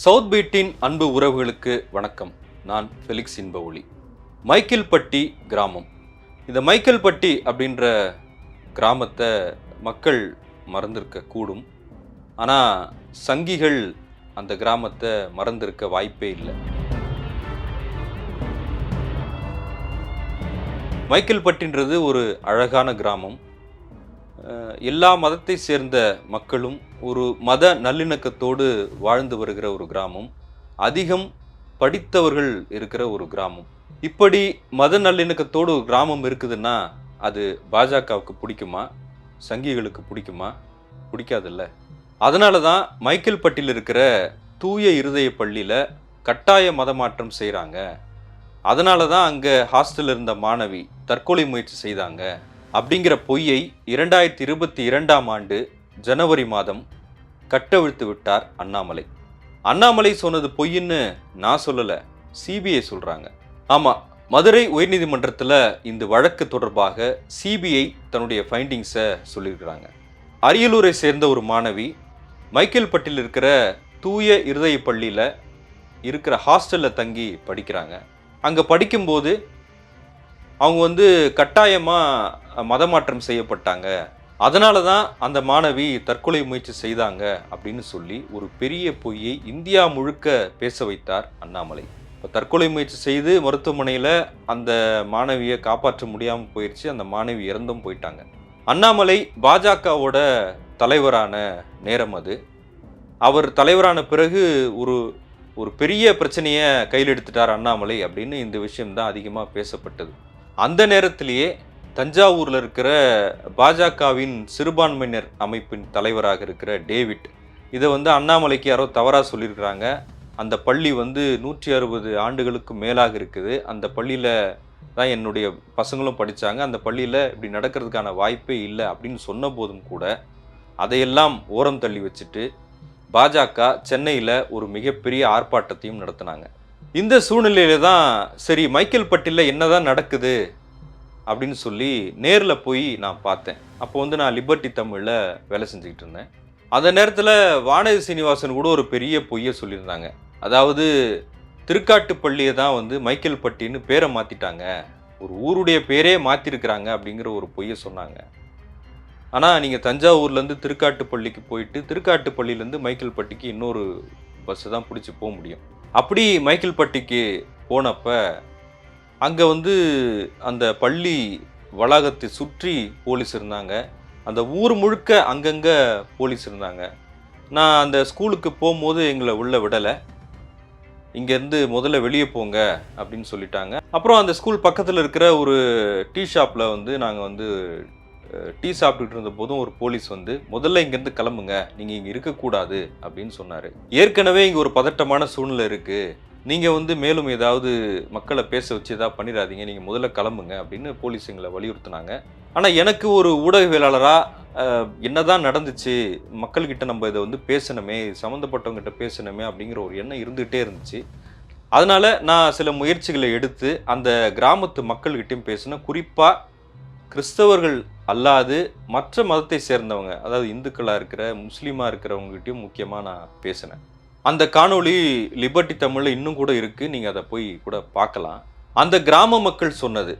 South பீட்டின் அன்பு உறவுகளுக்கு வணக்கம். நான் ஃபெலிக்ஸ் இன்ப ஒளி மைக்கேல்பட்டி கிராமம். இந்த மைக்கேல்பட்டி அப்படின்ற கிராமத்தை மக்கள் மறந்திருக்க கூடும். ஆனால் சங்கிகள் அந்த கிராமத்தை மறந்திருக்க வாய்ப்பே இல்லை. மைக்கேல்பட்டின்றது ஒரு அழகான கிராமம். எல்லா மதத்தை சேர்ந்த மக்களும் ஒரு மத நல்லிணக்கத்தோடு வாழ்ந்து வருகிற ஒரு கிராமம் அதிகம் படித்தவர்கள் இருக்கிற ஒரு கிராமம். இப்படி மத நல்லிணக்கத்தோடு ஒரு கிராமம் இருக்குதுன்னா அது பாஜகவுக்கு பிடிக்குமா? சங்கிகளுக்கு பிடிக்குமா? பிடிக்காதுல்ல. அதனால தான் மைக்கேல்பட்டியில் இருக்கிற தூய இருதய பள்ளியில் கட்டாய மதமாற்றம் செய்கிறாங்க அதனால தான் அங்கே ஹாஸ்டலில் இருந்த மாணவி தற்கொலை முயற்சி செய்தாங்க. அப்படிங்கிற பொய்யை இரண்டாயிரத்தி இருபத்தி இரண்டாம் ஆண்டு ஜனவரி மாதம் கட்டவிழ்த்து விட்டார் அண்ணாமலை. அண்ணாமலை சொன்னது பொய்ன்னு நான் சொல்லலை சிபிஐ சொல்கிறாங்க ஆமாம் மதுரை உயர்நீதிமன்றத்தில் இந்த வழக்கு தொடர்பாக சிபிஐ தன்னுடைய ஃபைண்டிங்ஸை சொல்லியிருக்கிறாங்க. அரியலூரை சேர்ந்த ஒரு மாணவி மைக்கேல்பட்டில் இருக்கிற தூய இருதய பள்ளியில் இருக்கிற ஹாஸ்டலில் தங்கி படிக்கிறாங்க. அங்கே படிக்கும்போது அவங்க வந்து கட்டாயமாக மதமாற்றம் செய்யப்பட்டாங்க. அதனால தான் அந்த மாணவி தற்கொலை முயற்சி செய்தாங்க அப்படின்னு சொல்லி ஒரு பெரிய பொய்யை இந்தியா முழுக்க பேச வைத்தார் அண்ணாமலை. இப்போ தற்கொலை முயற்சி செய்து மருத்துவமனையில் அந்த மாணவியை காப்பாற்ற முடியாமல் போயிடுச்சு அந்த மாணவி இறந்தும் போயிட்டாங்க. அண்ணாமலை பாஜகவோட தலைவரான நேரம் அது. அவர் தலைவரான பிறகு ஒரு ஒரு பெரிய பிரச்சனையை கையில் எடுத்துட்டார் அண்ணாமலை அப்படின்னு இந்த விஷயம்தான் அதிகமாக பேசப்பட்டது. அந்த நேரத்திலேயே தஞ்சாவூரில் இருக்கிற பாஜகவின் சிறுபான்மையினர் அமைப்பின் தலைவராக இருக்கிற டேவிட். இதை வந்து அண்ணாமலைக்கு யாரோ தவறாக சொல்லியிருக்கிறாங்க. அந்த பள்ளி வந்து நூற்றி அறுபது ஆண்டுகளுக்கு மேலாக இருக்குது. அந்த பள்ளியில் தான் என்னுடைய பசங்களும் படித்தாங்க அந்த பள்ளியில் இப்படி நடக்கிறதுக்கான வாய்ப்பே இல்லை அப்படின்னு சொன்ன போதும் கூட அதையெல்லாம் ஓரம் தள்ளி வச்சுட்டு பாஜக சென்னையில் ஒரு மிகப்பெரிய ஆர்ப்பாட்டத்தையும் நடத்தினாங்க. இந்த சூழ்நிலையில தான் சரி மைக்கேல்பட்டியில் என்னதான் நடக்குது அப்படின்னு சொல்லி நேரில் போய் நான் பார்த்தேன். அப்போ வந்து நான் லிபர்ட்டி தமிழில் வேலை செஞ்சுக்கிட்டு இருந்தேன். அந்த நேரத்தில் வானதி சீனிவாசன் கூட ஒரு பெரிய பொய்யை சொல்லியிருந்தாங்க. அதாவது திருக்காட்டுப்பள்ளியை தான் வந்து மைக்கேல்பட்டின்னு பேரை மாற்றிட்டாங்க ஒரு ஊருடைய பேரே மாற்றிருக்கிறாங்க அப்படிங்கிற ஒரு பொய்யை சொன்னாங்க. ஆனால் நீங்கள் தஞ்சாவூர்லேருந்து திருக்காட்டுப்பள்ளிக்கு போயிட்டு திருக்காட்டுப்பள்ளியிலேருந்து மைக்கேல்பட்டிக்கு இன்னொரு பஸ்ஸு தான் பிடிச்சி போக முடியும். அப்படி மைக்கேல்பட்டிக்கு போனப்ப அங்கே வந்து அந்த பள்ளி வளாகத்தை சுற்றி போலீஸ் இருந்தாங்க. அந்த ஊர் முழுக்க அங்கங்கே போலீஸ் இருந்தாங்க. நான் அந்த ஸ்கூலுக்கு போகும்போது எங்களை உள்ளே விடலை. இங்கேருந்து முதல்ல வெளியே போங்க அப்படின்னு சொல்லிட்டாங்க. அப்புறம் அந்த ஸ்கூல் பக்கத்தில் இருக்கிற ஒரு டீ ஷாப்பில் வந்து நாங்கள் வந்து டீ சாப்பிட்டுட்டு இருந்த போதும் ஒரு போலீஸ் வந்து முதல்ல இங்கேருந்து கிளம்புங்க நீங்கள் இங்கே இருக்கக்கூடாது அப்படின்னு சொன்னார். ஏற்கனவே இங்கே ஒரு பதட்டமான சூழ்நிலை இருக்குது நீங்கள் வந்து மேலும் ஏதாவது மக்களை பேச வச்சு ஏதாவது பண்ணிடாதீங்க நீங்கள் முதல்ல கிளம்புங்க அப்படின்னு போலீஸ் எங்களை வலியுறுத்தினாங்க. ஆனால் எனக்கு ஒரு ஊடகவியலாளராக என்னதான் நடந்துச்சு மக்கள்கிட்ட நம்ம இதை வந்து பேசணுமே சம்மந்தப்பட்டவங்ககிட்ட பேசணுமே அப்படிங்கிற ஒரு எண்ணம் இருந்துகிட்டே இருந்துச்சு. அதனால் நான் சில முயற்சிகளை எடுத்து அந்த கிராமத்து மக்கள்கிட்டையும் பேசினேன். குறிப்பாக கிறிஸ்தவர்கள் அல்லாது மற்ற மதத்தை சேர்ந்தவங்க அதாவது இந்துக்களாக இருக்கிற முஸ்லீமாக இருக்கிறவங்ககிட்டையும் முக்கியமாக நான் பேசினேன். அந்த காணொளி லிபர்ட்டி தமிழில் இன்னும் கூட இருக்குது நீங்கள் அதை போய் கூட பார்க்கலாம். அந்த கிராம மக்கள் சொன்னது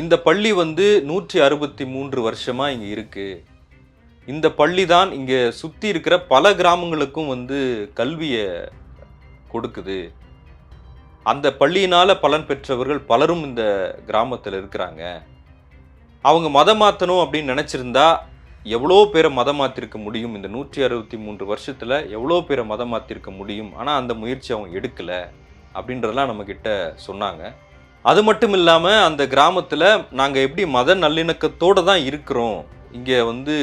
இந்த பள்ளி வந்து நூற்றி அறுபத்தி மூன்று வருஷமாக இங்கே இருக்குது இந்த பள்ளி தான் இங்கே சுற்றி இருக்கிற பல கிராமங்களுக்கும் வந்து கல்வியை கொடுக்குது. அந்த பள்ளியினால் பலன் பெற்றவர்கள் பலரும் இந்த கிராமத்தில் இருக்கிறாங்க. அவங்க மதம் மாற்றணும் அப்படின்னு நினச்சிருந்தா எவ்வளோ பேரை மதம் மாற்றிருக்க முடியும்? இந்த நூற்றி அறுபத்தி மூன்று வருஷத்தில் எவ்வளோ பேரை மதம் மாற்றிருக்க முடியும்? ஆனால் அந்த முயற்சி அவங்க எடுக்கலை அப்படின்றதெல்லாம் நம்மக்கிட்ட சொன்னாங்க. அது மட்டும் இல்லாமல் அந்த கிராமத்தில் நாங்கள் எப்படி மத நல்லிணக்கத்தோடு தான் இருக்கிறோம்? இங்கே வந்து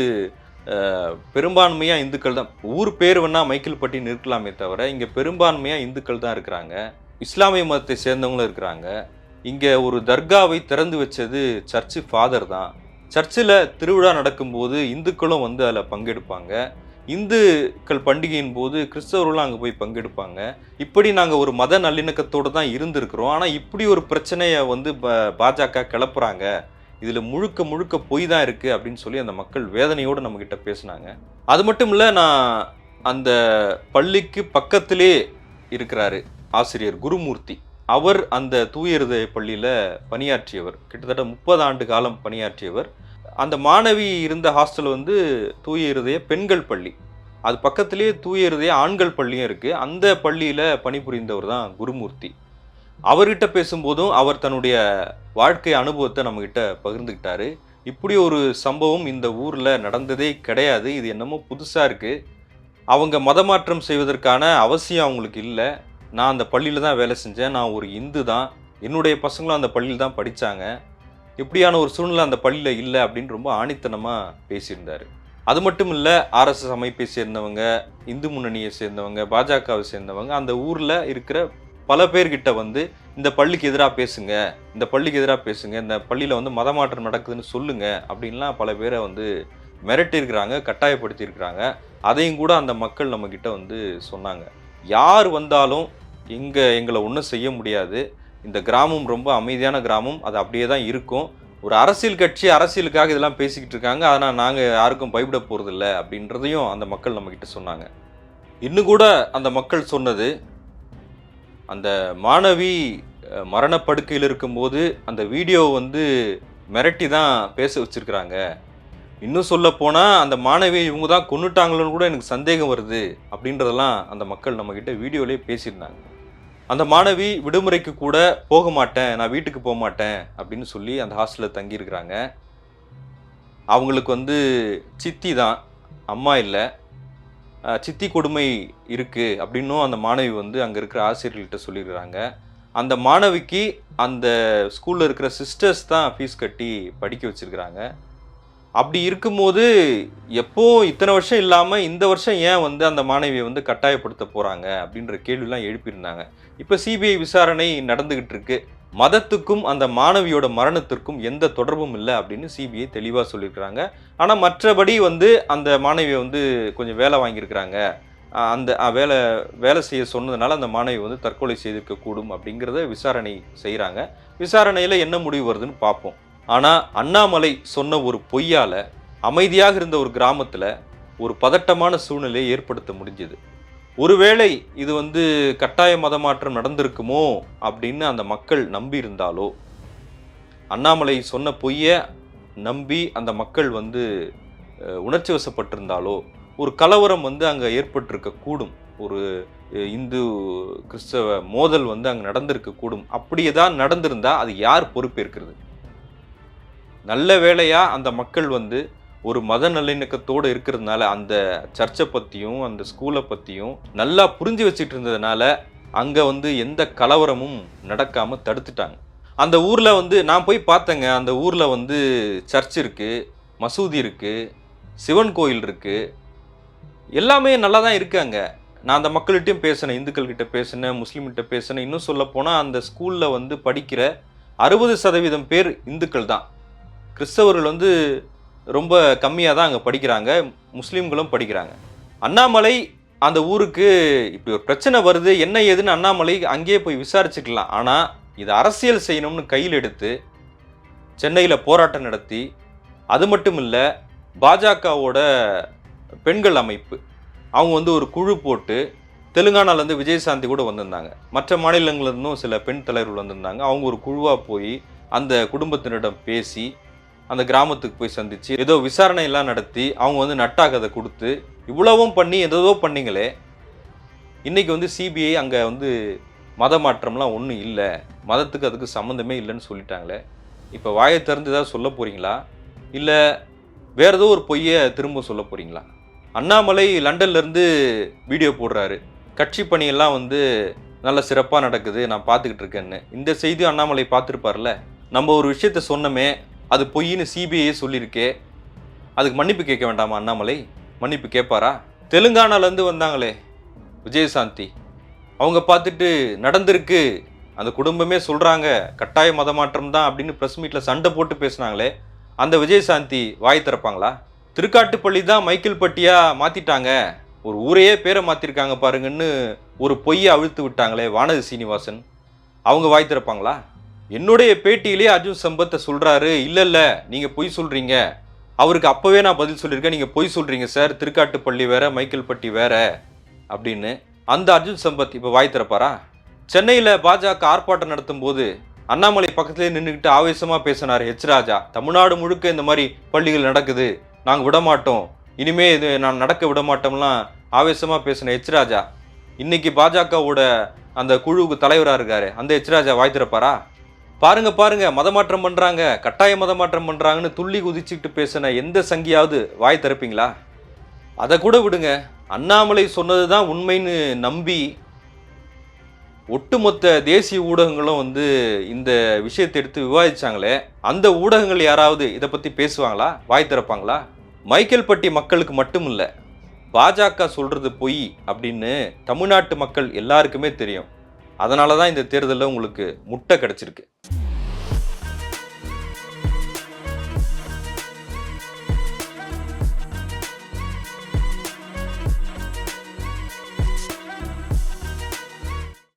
பெரும்பான்மையாக இந்துக்கள் தான். ஊர் பேர் வேணால் மைக்கேல்பட்டின்னு இருக்கலாமே தவிர இங்கே பெரும்பான்மையாக இந்துக்கள் தான் இருக்கிறாங்க. இஸ்லாமிய மதத்தை சேர்ந்தவங்களும் இருக்கிறாங்க. இங்கே ஒரு தர்காவை திறந்து வச்சது சர்ச்சு ஃபாதர் தான். சர்ச்சில் திருவிழா நடக்கும்போது இந்துக்களும் வந்து அதில் பங்கெடுப்பாங்க. இந்துக்கள் பண்டிகையின் போது கிறிஸ்தவர்களும் அங்கே போய் பங்கெடுப்பாங்க. இப்படி நாங்கள் ஒரு மத நல்லிணக்கத்தோடு தான் இருந்திருக்கிறோம். ஆனால் இப்படி ஒரு பிரச்சனையை வந்து ப- பாஜக கிளப்புறாங்க. இதில் முழுக்க முழுக்க பொய் தான் இருக்குது அப்படின்னு சொல்லி அந்த மக்கள் வேதனையோடு நம்மக்கிட்ட பேசினாங்க. அது மட்டும் இல்லை நான் அந்த பள்ளிக்கு பக்கத்திலே இருக்கிறாரு ஆசிரியர் குருமூர்த்தி. அவர் அந்த தூய இருதய பள்ளியில் பணியாற்றியவர். கிட்டத்தட்ட முப்பது ஆண்டு காலம் பணியாற்றியவர். அந்த மாணவி இருந்த ஹாஸ்டல் வந்து தூய இருதய பெண்கள் பள்ளி. அது பக்கத்திலேயே தூய இருதய ஆண்கள் பள்ளியும் இருக்குது அந்த பள்ளியில் பணிபுரிந்தவர் தான் குருமூர்த்தி. அவர்கிட்ட பேசும்போதும் அவர் தன்னுடைய வாழ்க்கை அனுபவத்தை நம்மக்கிட்ட பகிர்ந்துக்கிட்டாரு. இப்படி ஒரு சம்பவம் இந்த ஊரில் நடந்ததே கிடையாது. இது என்னமோ புதுசாக இருக்குது அவங்க மதமாற்றம் செய்வதற்கான அவசியம் அவங்களுக்கு இல்லை. நான் அந்த பள்ளியில் தான் வேலை செஞ்சேன். நான் ஒரு இந்து தான். என்னுடைய பசங்களும் அந்த பள்ளியில் தான் படித்தாங்க இப்படியான ஒரு சூழ்நிலை அந்த பள்ளியில் இல்லை அப்படின்னு ரொம்ப ஆணித்தனமாக பேசியிருந்தார். அது மட்டும் இல்லை ஆர்எஸ்எஸ் அமைப்பை சேர்ந்தவங்க இந்து முன்னணியை சேர்ந்தவங்க பாஜகவை சேர்ந்தவங்க அந்த ஊரில் இருக்கிற பல பேர்கிட்ட வந்து இந்த பள்ளிக்கு எதிராக பேசுங்க. இந்த பள்ளிக்கு எதிராக பேசுங்க. இந்த பள்ளியில் வந்து மதமாற்றம் நடக்குதுன்னு சொல்லுங்க. அப்படின்லாம் பல பேரை வந்து மிரட்டியிருக்கிறாங்க கட்டாயப்படுத்தியிருக்கிறாங்க. அதையும் கூட அந்த மக்கள் நம்மக்கிட்ட வந்து சொன்னாங்க. யார் வந்தாலும் இங்கே எங்களை ஒன்றும் செய்ய முடியாது. இந்த கிராமம் ரொம்ப அமைதியான கிராமம். அது அப்படியே தான் இருக்கும். ஒரு அரசியல் கட்சி அரசியலுக்காக இதெல்லாம் பேசிக்கிட்டு இருக்காங்க. ஆனால் நாங்கள் யாருக்கும் பயப்பட போகிறதில்ல அப்படின்றதையும் அந்த மக்கள் நம்மக்கிட்ட சொன்னாங்க. இன்னும் கூட அந்த மக்கள் சொன்னது அந்த மாணவி மரணப்படுக்கையில் இருக்கும்போது அந்த வீடியோ வந்து மிரட்டி தான் பேச வச்சிருக்கிறாங்க. இன்னும் சொல்ல போனால் அந்த மாணவியை இவங்க தான் கொண்டுட்டாங்களோன்னு கூட எனக்கு சந்தேகம் வருது அப்படின்றதெல்லாம் அந்த மக்கள் நம்மக்கிட்ட வீடியோலேயே பேசியிருந்தாங்க. அந்த மாணவி விடுமுறைக்கு கூட போக மாட்டேன் நான் வீட்டுக்கு போக மாட்டேன் அப்படின்னு சொல்லி அந்த ஹாஸ்டலில் தங்கியிருக்கிறாங்க. அவங்களுக்கு வந்து சித்தி தான் அம்மா இல்லை. சித்தி கொடுமை இருக்குது அப்படின்னும் அந்த மாணவி வந்து அங்கே இருக்கிற ஆசிரியர்கள்ட்ட சொல்லியிருக்கிறாங்க அந்த மாணவிக்கு அந்த ஸ்கூலில் இருக்கிற சிஸ்டர்ஸ் தான் ஃபீஸ் கட்டி படிக்க வச்சுருக்கிறாங்க. அப்படி இருக்கும்போது எப்போ இத்தனை வருஷம் இல்லாமல் இந்த வருஷம் ஏன் வந்து அந்த மாணவியை வந்து கட்டாயப்படுத்த போகிறாங்க அப்படின்ற கேள்விலாம் எழுப்பியிருந்தாங்க. இப்போ சிபிஐ விசாரணை நடந்துக்கிட்டு இருக்கு. மதத்துக்கும் அந்த மாணவியோட மரணத்திற்கும் எந்த தொடர்பும் இல்லை அப்படின்னு சிபிஐ தெளிவாக சொல்லியிருக்கிறாங்க. ஆனால் மற்றபடி வந்து அந்த மாணவியை வந்து கொஞ்சம் வேலை வாங்கியிருக்கிறாங்க. அந்த வேலை வேலை செய்ய சொன்னதுனால அந்த மாணவி வந்து தற்கொலை செய்திருக்கக்கூடும் அப்படிங்கிறத விசாரணை செய்கிறாங்க விசாரணையில் என்ன முடிவு வருதுன்னு பார்ப்போம். ஆனால் அண்ணாமலை சொன்ன ஒரு பொய்யால் அமைதியாக இருந்த ஒரு கிராமத்தில் ஒரு பதட்டமான சூழ்நிலையை ஏற்படுத்த முடிஞ்சது. ஒருவேளை இது வந்து கட்டாய மதமாற்றம் நடந்திருக்குமோ அப்படின்னு அந்த மக்கள் நம்பியிருந்தாலோ அண்ணாமலை சொன்ன பொய்யை நம்பி அந்த மக்கள் வந்து உணர்ச்சி வசப்பட்டிருந்தாலோ ஒரு கலவரம் வந்து அங்கே ஏற்பட்டிருக்க கூடும். ஒரு இந்து கிறிஸ்தவ மோதல் வந்து அங்கே நடந்திருக்க கூடும். அப்படியே தான் நடந்திருந்தா அது யார் பொறுப்பேற்கிறது? நல்ல வேலையாக அந்த மக்கள் வந்து ஒரு மத நல்லிணக்கத்தோடு இருக்கிறதுனால அந்த சர்ச்சை பற்றியும் அந்த ஸ்கூலை பற்றியும் நல்லா புரிஞ்சு வச்சுட்டு இருந்ததுனால அங்கே வந்து எந்த கலவரமும் நடக்காமல் தடுத்துட்டாங்க. அந்த ஊரில் வந்து நான் போய் பார்த்தேங்க. அந்த ஊரில் வந்து சர்ச் இருக்குது மசூதி இருக்குது சிவன் கோயில் இருக்குது எல்லாமே நல்லா தான் இருக்காங்க. நான் அந்த மக்கள்கிட்டையும் பேசினேன் இந்துக்கள்கிட்ட பேசினேன் முஸ்லீம்கிட்ட பேசினேன். இன்னும் சொல்லப்போனால் அந்த ஸ்கூலில் வந்து படிக்கிற அறுபது சதவீதம் பேர் இந்துக்கள் தான். கிறிஸ்தவர்கள் வந்து ரொம்ப கம்மியாக தான் அங்கே படிக்கிறாங்க. முஸ்லீம்களும் படிக்கிறாங்க. அண்ணாமலை அந்த ஊருக்கு இப்படி ஒரு பிரச்சனை வருது என்ன ஏதுன்னு அண்ணாமலை அங்கேயே போய் விசாரிச்சுக்கலாம். ஆனால் இது அரசியல் செய்யணும்னு கையில் எடுத்து சென்னையில் போராட்டம் நடத்தி அது மட்டும் இல்லை பாஜகவோட பெண்கள் அமைப்பு அவங்க வந்து ஒரு குழு போட்டு தெலுங்கானாலேருந்து விஜயசாந்தி கூட வந்திருந்தாங்க. மற்ற மாநிலங்கள்லேருந்தும் சில பெண் தலைவர்கள் வந்திருந்தாங்க. அவங்க ஒரு குழுவாக போய் அந்த குடும்பத்தினரிடம் பேசி அந்த கிராமத்துக்கு போய் சந்திச்சு ஏதோ விசாரணை எல்லாம் நடத்தி அவங்க வந்து நட்டாகதை கொடுத்து இவ்வளவும் பண்ணி ஏதோ பண்ணீங்களே இன்னைக்கு வந்து சிபிஐ அங்கே வந்து மத மாற்றம்லாம் ஒன்றும் இல்லை மதத்துக்கு அதுக்கு சம்மந்தமே இல்லைன்னு சொல்லிட்டாங்களே. இப்போ வாயை திறந்து ஏதாவது சொல்ல போறீங்களா? இல்லை வேற ஏதோ ஒரு பொய்யை திரும்ப சொல்ல போறீங்களா? அண்ணாமலை லண்டன்லேருந்து வீடியோ போடுறாரு. கட்சி பணியெல்லாம் வந்து நல்ல சிறப்பாக நடக்குது நான் பார்த்துக்கிட்டு இருக்கேன்னு. இந்த செய்தியும் அண்ணாமலை பார்த்துருப்பார்ல? நம்ம ஒரு விஷயத்த சொன்னோமே அது பொய்ன்னு சிபிஐ சொல்லியிருக்கே. அதுக்கு மன்னிப்பு கேட்க வேண்டாமா அண்ணாமலை? மன்னிப்பு கேட்பாரா? தெலுங்கானாலேருந்து வந்தாங்களே விஜயசாந்தி. அவங்க பார்த்துட்டு நடந்திருக்கு. அந்த குடும்பமே சொல்கிறாங்க கட்டாய மதமாற்றம் தான் அப்படின்னு ப்ரெஸ் மீட்டில் சண்டை போட்டு பேசுனாங்களே. அந்த விஜயசாந்தி வாய் திறப்பாங்களா? திருக்காட்டுப்பள்ளி தான் மைக்கேல் பட்டியாக மாற்றிட்டாங்க ஒரு ஊரையே பேரை மாற்றிருக்காங்க பாருங்கன்னு ஒரு பொய்யை அவிழ்த்து விட்டாங்களே வானதி சீனிவாசன். அவங்க வாய் திறப்பாங்களா? என்னுடைய பேட்டியிலே அர்ஜுன் சம்பத்தை சொல்கிறாரு இல்லை இல்லை நீங்கள் பொய் சொல்கிறீங்க அவருக்கு அப்போவே நான் பதில் சொல்லியிருக்கேன். நீங்கள் பொய் சொல்கிறீங்க சார். திருக்காட்டுப்பள்ளி வேற மைக்கேல்பட்டி வேற அப்படின்னு அந்த அர்ஜுன் சம்பத் இப்போ வாய் திறப்பாரா? சென்னையில் பாஜக ஆர்ப்பாட்டம் நடத்தும் போது அண்ணாமலை பக்கத்துலேயே நின்றுக்கிட்டு ஆவேசமாக பேசினார் எச். ராஜா. தமிழ்நாடு முழுக்க இந்த மாதிரி பள்ளிகள் நடக்குது. நாங்கள் விடமாட்டோம். இனிமே இது நான் நடக்க விட மாட்டோம்லாம் ஆவேசமாக பேசின ஹெச் ராஜா. இன்னைக்கு பாஜகவோட அந்த குழுவுக்கு தலைவராக இருக்காரு. அந்த ஹெச் ராஜா வாய் திறப்பாரா? பாருங்க பாருங்க மதமாற்றம் பண்றாங்க கட்டாய மதமாற்றம் பண்றாங்கன்னு துள்ளி குதிச்சுக்கிட்டு பேசின எந்த சங்கியாவது வாய் திறப்பீங்களா? அதை கூட விடுங்க. அண்ணாமலை சொன்னது தான் உண்மைன்னு நம்பி ஒட்டுமொத்த தேசிய ஊடகங்களும் வந்து இந்த விஷயத்தை எடுத்து விவாதிச்சாங்களே அந்த ஊடகங்கள் யாராவது இதை பற்றி பேசுவாங்களா? வாய் திறப்பாங்களா? மைக்கேல்பட்டி மக்களுக்கு மட்டும் இல்லை பாஜக சொல்றது பொய் அப்படின்னு தமிழ்நாட்டு மக்கள் எல்லாருக்குமே தெரியும். அதனால தான் இந்த தேர்தலில் உங்களுக்கு முட்டை கிடைச்சிருக்கு.